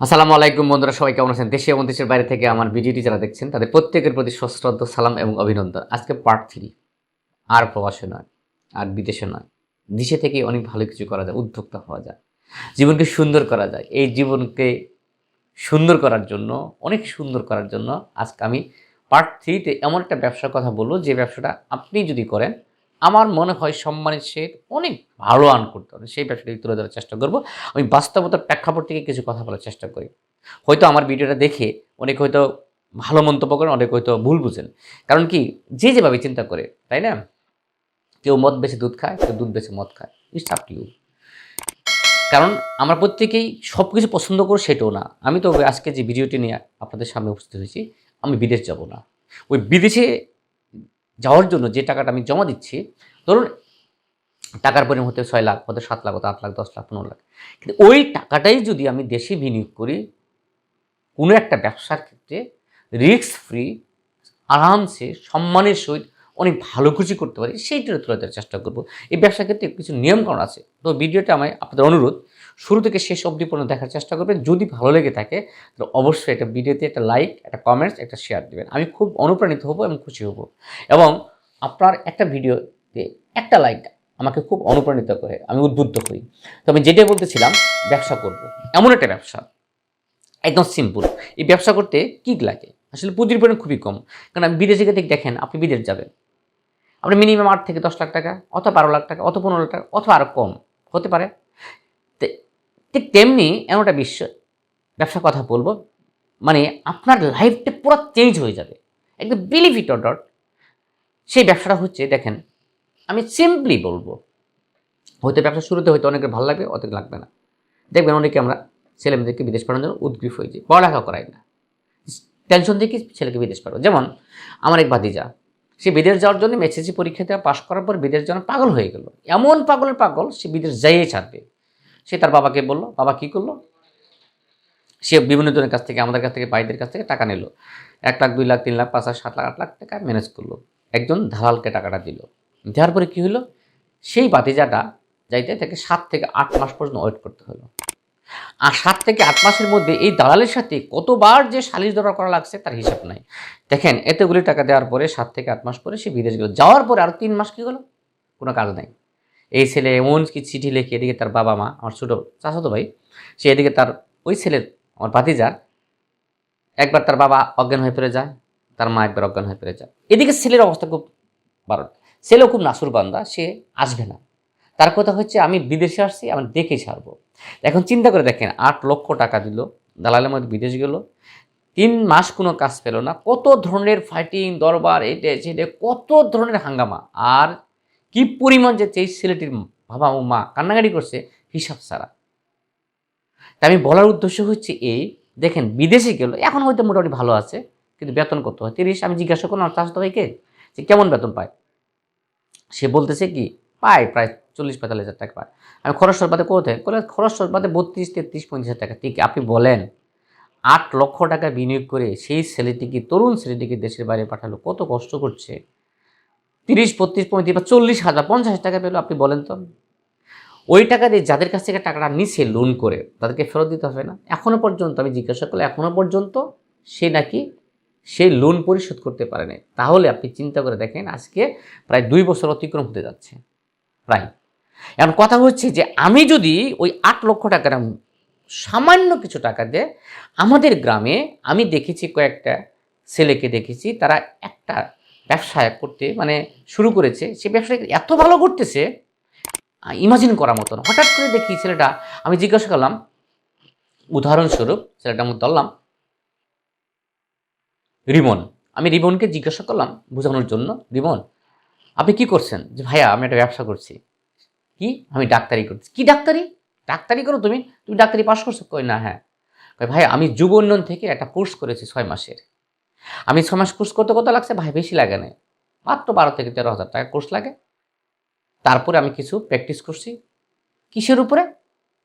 আসসালামু আলাইকুম বন্ধুরা, সবাই কেমন আছেন? দেশে এবং দেশের বাইরে থেকে আমার ভিডিওটি যারা দেখছেন, তাদের প্রত্যেকের প্রতি সশ্রদ্ধ, সালাম এবং অভিনন্দন। আজকে পার্ট থ্রি আর প্রবাসে নয়, আর বিদেশে নয়। দেশে থেকে অনেক ভালো কিছু করা যায়, উদ্যোক্তা হওয়া যায়। জীবনকে সুন্দর করা যায়। এই জীবনকে সুন্দর করার জন্য, অনেক সুন্দর করার জন্য আজকে আমি পার্ট থ্রিতে এমন একটা ব্যবসার কথা বলব, যে ব্যবসাটা আপনি যদি করেন আমার মনে হয় সম্মানের সে অনেক ভালো আর্ন করতে হবে। সেই ব্যবসাটাকে তুলে ধরার চেষ্টা করব। আমি বাস্তবতার প্রেক্ষাপট থেকে কিছু কথা বলার চেষ্টা করি। হয়তো আমার ভিডিওটা দেখে অনেক হয়তো ভালো মন্তব্য করেন, অনেক হয়তো ভুল বুঝেন। কারণ কি, যে যেভাবে চিন্তা করে, তাই না? কেউ মদ বেছে দুধ খায়, কেউ দুধ বেছে মদ খায়। ইটস আপ টু কারণ আমরা প্রত্যেকেই সব কিছু পছন্দ করি সেটাও না। আমি তো আজকে যে ভিডিওটি নিয়ে আপনাদের সামনে উপস্থিত হয়েছি, আমি বিদেশ যাব না। ওই বিদেশে যাওয়ার জন্য যে টাকাটা আমি জমা দিচ্ছি, ধরুন টাকার পরিমাণ হতে ছয় লাখ, হতে সাত লাখ, হতে আট লাখ, দশ লাখ, পনেরো লাখ। কিন্তু ওই টাকাটাই যদি আমি দেশে বিনিয়োগ করি, কোনো একটা ব্যবসার ক্ষেত্রে রিস্ক ফ্রি আরামসে, সম্মানের সহিত অনেক ভালো কিছু করতে পারি সেইটা তুলে ধরার চেষ্টা করব। এই ব্যবসার ক্ষেত্রে কিছু নিয়মকানুন আছে। তো ভিডিওটা আমায় আপনাদের অনুরোধ শুরু থেকে শেষ অবধি পর্যন্ত দেখার চেষ্টা করবেন। যদি ভালো লেগে থাকে, তাহলে অবশ্যই একটা ভিডিওতে একটা লাইক একটা কমেন্টস একটা শেয়ার দেবেন। আমি খুব অনুপ্রাণিত হব এবং খুশি হব। এবং আপনার একটা ভিডিওতে একটা লাইক আমাকে খুব অনুপ্রাণিত করে, আমি উদ্বুদ্ধ হই। তো আমি যেটা বলতেছিলাম, ব্যবসা করব। এমন একটা ব্যবসা। একদম সিম্পল এই ব্যবসা করতে কী লাগে? আসলে পুঁজির পরিমাণ খুবই কম। কারণ আমি বিদেশে গিয়ে দেখেন, আপনি বিদেশ যাবেন। আপনি মিনিমাম আট থেকে দশ লাখ টাকা, অথবা বারো লাখ টাকা, অথবা পনেরো লাখ টাকা, অথবা আরও কম। হতে পারে। ঠিক তেমনি এমন একটা বিশ্ব, ব্যবসার কথা বলব মানে আপনার লাইফটা পুরো চেঞ্জ হয়ে যাবে। একদম বিলিভ ইট ডট সেই ব্যবসাটা হচ্ছে, দেখেন, আমি সিম্পলি বলব, হয়তো ব্যবসা শুরুতে হয়তো অনেকের ভালো লাগবে অনেক লাগবে না। দেখবেন অনেকে আমরা ছেলেমেয়েদেরকে বিদেশ পাঠানোর জন্য উদ্গ্রীব হয়ে যাই, পড়ালেখা করাই না। টেনশন থেকে ছেলেকে বিদেশ পাঠাবো। যেমন আমার এক ভাতিজা, সে বিদেশ যাওয়ার জন্য এসএসসি পরীক্ষা দেওয়া পাশ করার পর বিদেশ যাওয়ার পাগল হয়ে গেল। এমন পাগলের পাগল সে বিদেশ যাইয়ে ছাড়বে। সে তার বাবাকে বলল, বাবা কি করল? সে বিভিন্ন জনের কাছ থেকে, আমাদের কাছ থেকে, ভাইদের কাছ থেকে টাকা নিল। এক লাখ, দুই লাখ, তিন লাখ, পাঁচ লাখ, সাত লাখ, আট লাখ টাকা ম্যানেজ করল। একজন দালালকে টাকাটা দিল। দেওয়ার পরে কী হলো সেই বাতিজাটা যাইতে তাকে সাত থেকে আট মাস পর্যন্ত ওয়েট করতে হলো আর সাত থেকে আট মাসের মধ্যে এই দালালের সাথে কতবার যে সালিশ দরবার করা লাগছে তার হিসাব নাই। দেখেন, এতগুলি টাকা দেওয়ার পরে সাত থেকে আট মাস পরে সে বিদেশ গেল। যাওয়ার পরে আরও তিন মাস কী হলো? কোনো কাজ নাই। এই ছেলে এমন কি চিঠি লিখে এদিকে তার বাবা মা, আমার ছোটো চাচাতো ভাই, সে এদিকে তার ওই ছেলের, আমার ভাতিজার, একবার তার বাবা অজ্ঞান হয়ে পড়ে যায়, তার মা একবার অজ্ঞান হয়ে পড়ে যায়। এদিকে ছেলের অবস্থা খুব বারণ। ছেলেও খুব নাসুর বান্দা, সে আসবে না। তার কথা হচ্ছে, আমি বিদেশে আসছি, আমি দেখে ছাড়বো। এখন চিন্তা করে দেখেন, আট লক্ষ টাকা দিল, দালালের মধ্যে বিদেশ গেল, তিন মাস কোনো কাজ পেল না, কত ধরনের ফাইটিং দরবার এটা সেটা কত ধরনের হাঙ্গামা। আর কি পরিমাণ যে সেই ছেলেটির বাবা ও মা কান্নাকাটি করছে, হিসাব ছাড়া। তা আমি বলার উদ্দেশ্য হচ্ছে এই, দেখেন, বিদেশে গেল, এখন হয়তো মোটামুটি ভালো আছে, কিন্তু বেতন কত? হয় তিরিশ, আমি জিজ্ঞাসা করলাম চাষতো ভাইকে যে কেমন বেতন পায়? সে বলতেছে কি, পায়, প্রায় চল্লিশ, পঁয়তাল্লিশ হাজার টাকা পায়। আমি খরচ সরবাদে কোথায়? বলে খরচ সরবাদে বত্রিশ, তেত্রিশ, পঁয়ত্রিশ হাজার টাকা। ঠিক, আপনি বলেন, আট লক্ষ টাকা বিনিয়োগ করে সেই ছেলেটিকে তরুণ ছেলেটিকে দেশের বাইরে পাঠালো? কত কষ্ট করছে? তিরিশ, বত্রিশ, পঁয়ত্রিশ বা চল্লিশ হাজার, পঞ্চাশ টাকা পেল, আপনি বলেন তো। ওই টাকা দিয়ে যাদের কাছ থেকে টাকাটা নিছে লোন করে, তাদেরকে ফেরত দিতে হবে না? এখনও পর্যন্ত, আমি জিজ্ঞাসা করলে এখনও পর্যন্ত সে নাকি সে লোন পরিশোধ করতে পারে নাই। তাহলে আপনি চিন্তা করে দেখেন, আজকে প্রায় দুই বছর অতিক্রম হতে যাচ্ছে। প্রায় এখন কথা হচ্ছে যে, আমি যদি ওই আট লক্ষ টাকার সামান্য কিছু টাকা দিয়ে আমাদের গ্রামে, আমি দেখেছি কয়েকটা ছেলেকে দেখেছি, তারা একটা ব্যবসা করতে মানে শুরু করেছে, সে ব্যবসা এত ভালো করতেছে ইমাজিন করার মতন। হঠাৎ করে দেখি ছেলেটা, আমি জিজ্ঞাসা করলাম, উদাহরণস্বরূপ, ছেলেটার মধ্যে ধরলাম, রিমন। আমি রিমনকে জিজ্ঞাসা করলাম, বোঝানোর জন্য, রিমন, আপনি কি করছেন? যে, ভাইয়া, আমি একটা ব্যবসা করছি। কি? আমি ডাক্তারি করছি। কি ডাক্তারি? ডাক্তারি করো তুমি। তুমি ডাক্তারি পাশ করছ? কই, না হ্যাঁ। ভাই আমি যুব উন্নয়ন থেকে একটা কোর্স করেছি ছয় মাসের। আমি ছয় মাস কোর্স করতে কত লাগছে, ভাই, বেশি লাগে না। মাত্র বারো থেকে তেরো হাজার টাকা কোর্স লাগে। তারপরে আমি কিছু প্র্যাকটিস করছি। কিসের উপরে?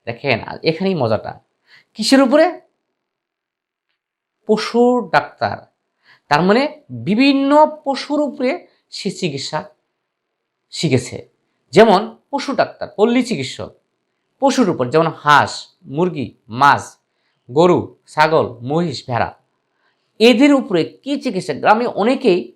দেখেন এখানেই মজাটা। কিসের উপরে? পশুর ডাক্তার। তার মানে বিভিন্ন পশুর উপরে সে চিকিৎসা শিখেছে। যেমন পশু ডাক্তার, পল্লী চিকিৎসক। পশুর উপর যেমন হাঁস, মুরগি, মাছ, গরু, ছাগল, মহিষ, ভেড়া। এদের উপরে কি চিকিৎসা? গ্রামে অনেকেই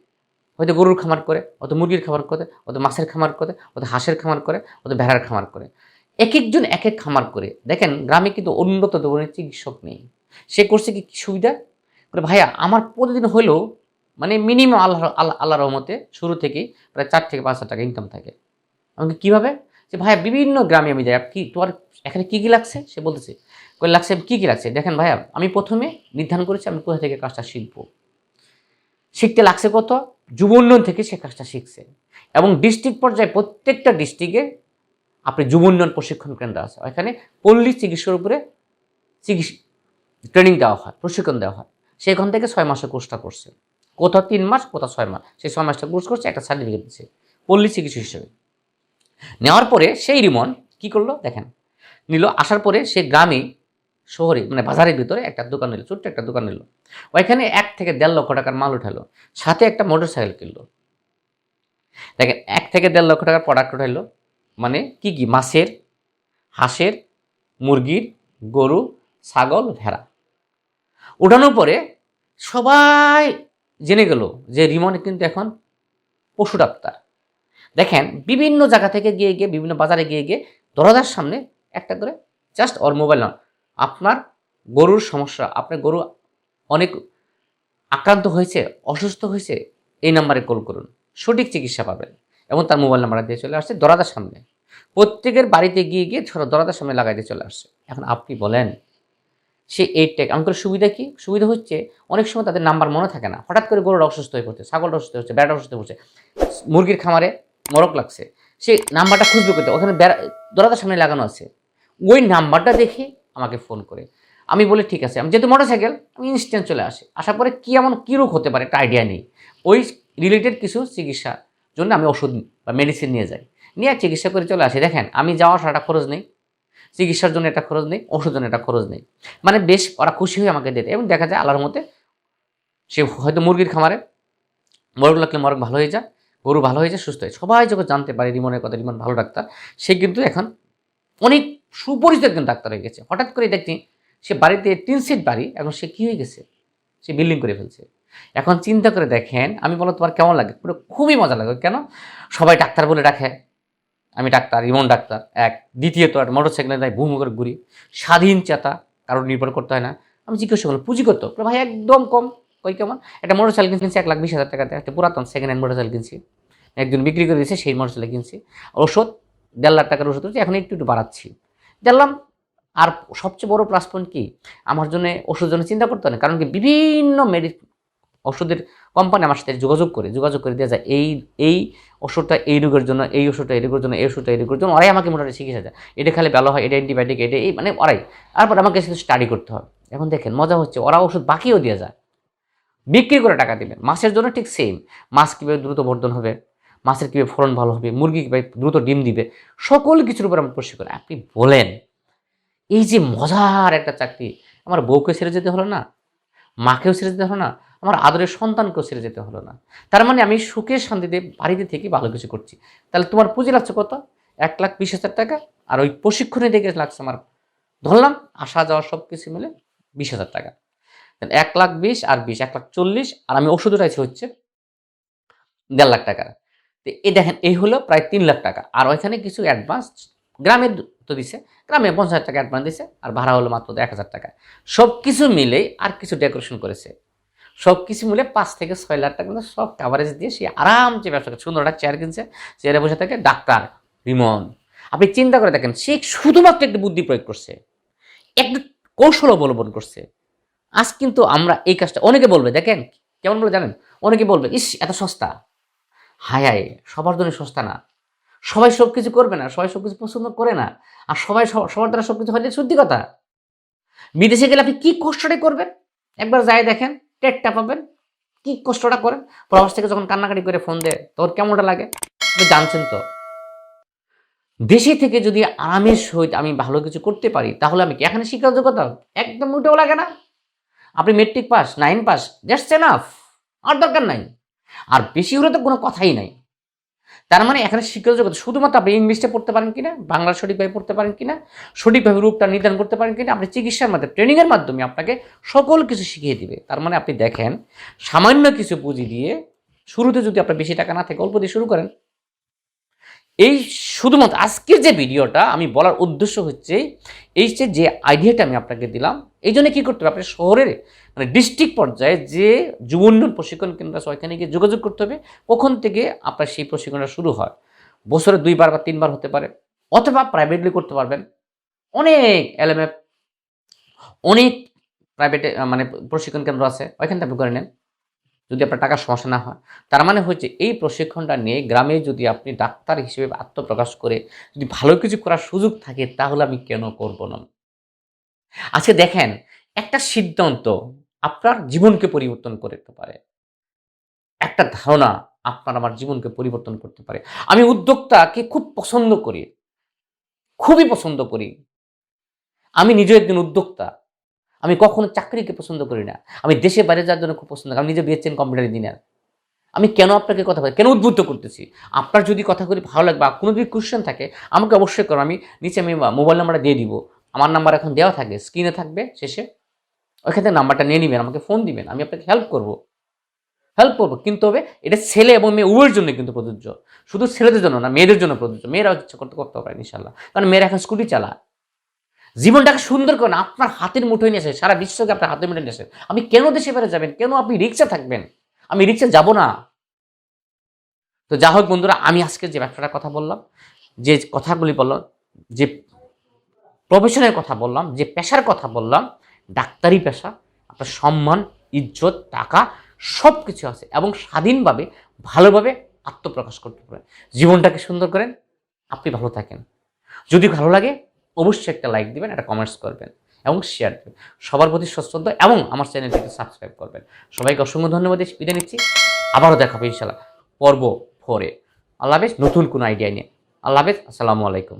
হয়তো গরুর খামার করে হয়তো মুরগির খামার করে হয়তো মাছের খামার করে হয়তো হাঁসের খামার করে হয়তো ভেড়ার খামার করে। এক একজন এক এক খামার করে। দেখেন, গ্রামে কিন্তু উন্নত ধরনের চিকিৎসক নেই। সে করছে কি সুবিধা? ভাইয়া, আমার প্রতিদিন হলেও মানে মিনিমাম আল্লাহ আল্লাহ আল্লাহ রহমতে শুরু থেকেই প্রায় চার থেকে পাঁচ হাজার টাকা ইনকাম থাকে। আমাকে কীভাবে? যে ভাইয়া, বিভিন্ন গ্রামে আমি যাই। কি, তোমার এখানে কী কী লাগছে? সে বলতেছে লাগছে, কী কী লাগছে? দেখেন ভাইয়া, আমি প্রথমে নির্ধারণ করেছি আমি কোথা থেকে কাজটা শিখব। শিখতে লাগছে কত? যুব উন্নয়ন থেকে সে কাজটা শিখছে। এবং ডিস্ট্রিক্ট পর্যায়ে প্রত্যেকটা ডিস্ট্রিক্টে আপনি যুব উন্নয়ন প্রশিক্ষণ কেন্দ্র আছে। এখানে পল্লী চিকিৎসার উপরে চিকিৎসা ট্রেনিং দেওয়া হয়, প্রশিক্ষণ দেওয়া হয়। সেখান থেকে ছয় মাসের কোর্সটা করছে। কোথাও তিন মাস, কোথাও ছয় মাস। সেই ছয় মাসটা কোর্স করছে, একটা সার্টিফিকেট দিচ্ছে। পল্লী চিকিৎসক হিসেবে। নেওয়ার পরে সেই রিমন কি করল? দেখেন, নিল, আসার পরে সে গ্রামে শহরে মানে বাজারের ভিতরে একটা দোকান নিল, ছোট্ট একটা দোকান নিল। ওইখানে এক থেকে দেড় লক্ষ টাকার মাল উঠালো, সাথে একটা মোটর সাইকেল কিনলো। দেখেন, এক থেকে দেড় লক্ষ টাকার প্রোডাক্ট উঠাইলো মানে কি কি? মাছের, হাঁসের, মুরগির, গরু, ছাগল, ভেড়া। উঠানোর পরে সবাই জেনে গেল যে রিমন কিন্তু এখন পশু ডাক্তার। দেখেন, বিভিন্ন জায়গা থেকে গিয়ে গিয়ে, বিভিন্ন বাজারে গিয়ে গিয়ে দরজার সামনে একটা করে জাস্ট ওর মোবাইল না আপনার গরুর সমস্যা, আপনার গরু অনেক আক্রান্ত হয়েছে, অসুস্থ হয়েছে, এই নাম্বারে কল করুন। সঠিক চিকিৎসা পাবেন এবং তার মোবাইল নাম্বার দিয়ে চলে আসছে দরজার সামনে। প্রত্যেকের বাড়িতে গিয়ে গিয়ে ছোট দরজার সামনে লাগাই দিয়ে চলে আসছে। এখন আপনি বলেন, সে এই টেক আমাদের সুবিধা কি? সুবিধা হচ্ছে অনেক সময় তাদের নাম্বার মনে থাকে না। হঠাৎ করে গরুর অসুস্থ হয়ে পড়ছে, ছাগল অসুস্থ হচ্ছে, বেড়া অসুস্থ হচ্ছে মুরগির খামারে মরক লাগছে। সে নাম্বারটা খুঁজবে করতে ওখানে বেড়া, দরজার সামনে লাগানো আছে। ওই নাম্বারটা দেখে আমাকে ফোন করে। আমি বলি, ঠিক আছে। আমি যেহেতু মোটরসাইকেল, আমি ইনস্ট্যান্ট চলে আসি। আসার পরে কী এমন, কী রোগ হতে পারে, একটা আইডিয়া নেই। ওই রিলেটেড কিছু চিকিৎসা জন্য আমি ওষুধ বা মেডিসিন নিয়ে যাই। নিয়ে চিকিৎসা করে চলে আসি। দেখেন, আমি যাওয়া আসাটা খরচ নেই, চিকিৎসার জন্য একটা খরচ নেই, ওষুধের জন্য একটা খরচ নেই। মানে বেশ, ওরা খুশি হয়ে আমাকে দিতে। এবং দেখা যায়, আল্লাহর মতে সে হয়তো মুরগির খামারে মরগ লাগলে মরগ ভালো হয়ে যায় গরু ভালো হয়ে যায় সুস্থ হয় সবাই যখন জানতে পারে রিমনের কথা, রিমন ভালো ডাক্তার, সে কিন্তু এখন অনেক সুপরিচিত একজন ডাক্তার হয়ে গেছে। হঠাৎ করে দেখছি সে বাড়িতে তিন সিট বাড়ি, এখন সে কী হয়ে গেছে? সে বিল্ডিং করে ফেলছে। এখন চিন্তা করে দেখেন, আমি বলো তোমার কেমন লাগে? পুরো খুবই মজা লাগে। কেন? সবাই ডাক্তার বলে ডাকে। আমি ডাক্তার ইমন ডাক্তার, এক। দ্বিতীয়ত, আর মোটর সাইকেলে দেয় ভূমি করে ঘুরি। স্বাধীন চেতা, কারোর নির্ভর করতে হয় না। আমি জিজ্ঞাসা করলাম, পুঁজি করতো ভাই, একদম কম। কই কেমন? একটা মোটর সাইকেল কিনছি, এক লাখ বিশ হাজার টাকাতে। একটা পুরাতন সেকেন্ড হ্যান্ড মোটর সাইকেল কিনছি। একজন বিক্রি করে দিয়েছে, সেই মোটর সাইকেল কিনছি। ওষুধ দেড় লাখ টাকার ওষুধ হচ্ছে এখন একটু একটু বাড়াচ্ছি। দেখলাম আর সবচেয়ে বড় প্লাস পয়েন্ট কি? আমার জন্য ওষুধ জন্য চিন্তা করতে হয় না। কারণ কি? বিভিন্ন মেডি ওষুধের কোম্পানি আমার সাথে যোগাযোগ করে যোগাযোগ করে দেওয়া যায়, এই এই ওষুধটা এই রোগের জন্য, এই ওষুধটা এই রোগের জন্য, এই ওষুধটা এই রোগের জন্য। ওরাই আমাকে মোটামুটি চিকিৎসা দেয়। এটা খেলে ভালো হয়, এটা অ্যান্টিবায়োটিক এটা এই মানে ওরাই। তারপর আমাকে শুধু স্টাডি করতে হবে এখন দেখেন, মজা হচ্ছে, ওরা ওষুধ বাকিও দেওয়া যায়। বিক্রি করে টাকা দিবেন মাছের জন্য ঠিক সেম মাছ কীভাবে দ্রুত বর্ধন হবে? মাছের কীভাবে ফলন ভালো হবে, মুরগি কীভাবে দ্রুত ডিম দিবে, সকল কিছুর উপর আমরা প্রশিক্ষণ আপনি বলেন, এই যে মজার একটা চাকরি, আমার বউকে ছেড়ে যেতে হলো না, মাকেও ছেড়ে যেতে হলো না, আমার আদরের সন্তানকেও ছেড়ে যেতে হলো না। তার মানে আমি সুখে শান্তিতে বাড়িতে থেকে ভালো কিছু করছি। তাহলে তোমার পুঁজি লাগছে কত? এক লাখ বিশ হাজার টাকা, আর ওই প্রশিক্ষণে দেখে লাগছে আমার, ধরলাম, আসা যাওয়া সব কিছু মিলে বিশ হাজার টাকা। এক লাখ বিশ আর বিশ, এক লাখ চল্লিশ, আর আমি ওষুধ উঠাইছি হচ্ছে দেড় লাখ টাকা তো এই দেখেন এই হলো প্রায় তিন লাখ টাকা। আর ওইখানে কিছু অ্যাডভান্স গ্রামের তো দিছে। গ্রামে পঞ্চাশ হাজার টাকা অ্যাডভান্স দিছে, আর ভাড়া হলো মাত্র এক হাজার টাকা। সব কিছু মিলেই আর কিছু ডেকোরেশন করেছে। সব কিছু মিলে পাঁচ থেকে ছয় লাখ টাকা সব কাভারেজ দিয়ে সে আরামসে ব্যবসা করে সুন্দর একটা চেয়ার কিনছে চেয়ারে বসে থাকে ডাক্তার রিমন। আপনি চিন্তা করে দেখেন, সে শুধুমাত্র একটি বুদ্ধি প্রয়োগ করছে। একটা কৌশল অবলম্বন করছে। আজ কিন্তু আমরা এই কাজটা, অনেকে বলবে, দেখেন, কেমন বলে জানেন? অনেকে বলবে, ইস, এত সস্তা। হায় সবার জন্য সস্তা না। সবাই সব কিছু করবে না, সবাই সব কিছু পছন্দ করে না, আর সবাই সব- সবার দ্বারা সব কিছু হয় সত্যি কথা। বিদেশে গেলে আপনি কি কষ্টটাই করবেন? একবার যাই দেখেন, টেটটা পাবেন, কি কষ্টটা করেন? প্রবাস থেকে যখন কান্নাকাটি করে ফোন দেয়, তোর কেমনটা লাগে? আপনি জানছেন তো। দেশে থেকে যদি আরামের সহিত আমি ভালো কিছু করতে পারি, তাহলে আমি কি এখানে শিক্ষার যোগ্যতা? একদম উঠেও লাগে না। আপনি matric pass nine pass that's enough আর দরকার নাই। আর বেশি হলে তো কোনো কথাই নাই। তার মানে এখানে শিক্ষা জগতে শুধুমাত্র আপনি ইংলিশটা পড়তে পারেন কিনা, বাংলা সঠিকভাবে পড়তে পারেন কিনা, সঠিকভাবে রূপটা নির্ধারণ করতে পারেন কিনা, আপনি চিকিৎসার মাধ্যমে ট্রেনিংয়ের মাধ্যমে আপনাকে সকল কিছু শিখিয়ে দিবে। তার মানে আপনি দেখেন, সামান্য কিছু পুঁজি দিয়ে শুরুতে যদি আপনার বেশি টাকা না থাকে অল্প দিয়ে শুরু করেন এই শুধুমাত্র আজকের যে ভিডিওটা, আমি বলার উদ্দেশ্য হচ্ছে এই যে আইডিয়াটা আমি আপনাকে দিলাম, এই জন্য কী করতে হবে? আপনি শহরের মানে ডিস্ট্রিক্ট পর্যায়ে যে যুব উন্নয়ন প্রশিক্ষণ কেন্দ্র আছে, ওইখানে গিয়ে যোগাযোগ করতে হবে। কখন থেকে আপনার সেই প্রশিক্ষণটা শুরু হয়? বছরে দুইবার বা তিনবার হতে পারে, অথবা প্রাইভেটলি করতে পারবেন। অনেক এলএমএফ অনেক প্রাইভেটে মানে প্রশিক্ষণ কেন্দ্র আছে, ওইখান আপনি করে নেন। যদি আপনার টাকার সমস্যা না হয়। তার মানে হচ্ছে এই প্রশিক্ষণটা নিয়ে গ্রামে যদি আপনি ডাক্তার হিসেবে আত্মপ্রকাশ করে যদি ভালো কিছু করার সুযোগ থাকে, তাহলে আমি কেন করব না? আজকে দেখেন, একটা সিদ্ধান্ত আপনার জীবনকে পরিবর্তন করতে পারে। একটা ধারণা আপনার আমার জীবনকে পরিবর্তন করতে পারে। আমি উদ্যোক্তাকে খুব পছন্দ করি। খুবই পছন্দ করি। আমি নিজে একজন উদ্যোক্তা। আমি কখনো চাকরিকে পছন্দ করি না। আমি দেশে বাইরে যাওয়ার জন্য খুব পছন্দ করি। আমি নিজে বিয়েছেন কম্পিউটার ইঞ্জিনিয়ার আমি কেন আপনাকে কথা কেন উদ্বুদ্ধ করতেছি? আপনার যদি কথাগুলি ভালো লাগবে। বা কোনো যদি কোশ্চেন থাকে, আমাকে অবশ্যই করো। আমি নিচে আমি মোবাইল নাম্বারটা দিয়ে দিব। আমার নাম্বার এখন দেওয়া থাকবে স্ক্রিনে থাকবে শেষে। ওইখান থেকে নাম্বারটা নিয়ে নেবেন, আমাকে ফোন দিবেন। আমি আপনাকে হেল্প করব। হেল্প করব। কিন্তু হবে, এটা ছেলে এবং মেয়ে, উভয়ের জন্য কিন্তু প্রযোজ্য। শুধু ছেলেদের জন্য না, মেয়েদের জন্য প্রযোজ্য। মেয়েরাও ইচ্ছা করতে করতে পারে ইনশাল্লাহ কারণ মেয়েরা এখন স্কুটি চালায়। জীবনটাকে সুন্দর করেন আপনার হাতের মুঠোয় নিয়ে আসে সারা বিশ্বকে আপনার হাতের মুঠোয় নিয়ে আসে আমি কেন দেশে বেড়ে যাবেন? কেন আপনি রিক্সা থাকবেন? আমি রিক্সা যাব না। তো যা হোক বন্ধুরা, আমি আজকে যে ব্যবসাটার কথা বললাম, যে কথাগুলি বললাম, যে প্রফেশনের কথা বললাম, যে পেশার কথা বললাম, ডাক্তারি পেশা, আপনার সম্মান, ইজ্জত, টাকা সব কিছু আছে এবং স্বাধীনভাবে, ভালোভাবে আত্মপ্রকাশ করতে পারেন জীবনটাকে সুন্দর করেন, আপনি ভালো থাকেন। যদি ভালো লাগে অবশ্যই একটা লাইক দিবেন, একটা কমেন্টস করবেন এবং শেয়ার দেবেন। সবার প্রতি সশ্রদ্ধ এবং আমার চ্যানেলটিকে সাবস্ক্রাইব করবেন। সবাইকে অসংখ্য ধন্যবাদ দিয়ে বিদায় নিচ্ছি। আবারও দেখাবো ইনশাল্লাহ পর্ব ফোরে আল্লাহ হাফেজ, নতুন কোনো আইডিয়া নিয়ে। আল্লাহ হাফেজ, আসসালামু আলাইকুম।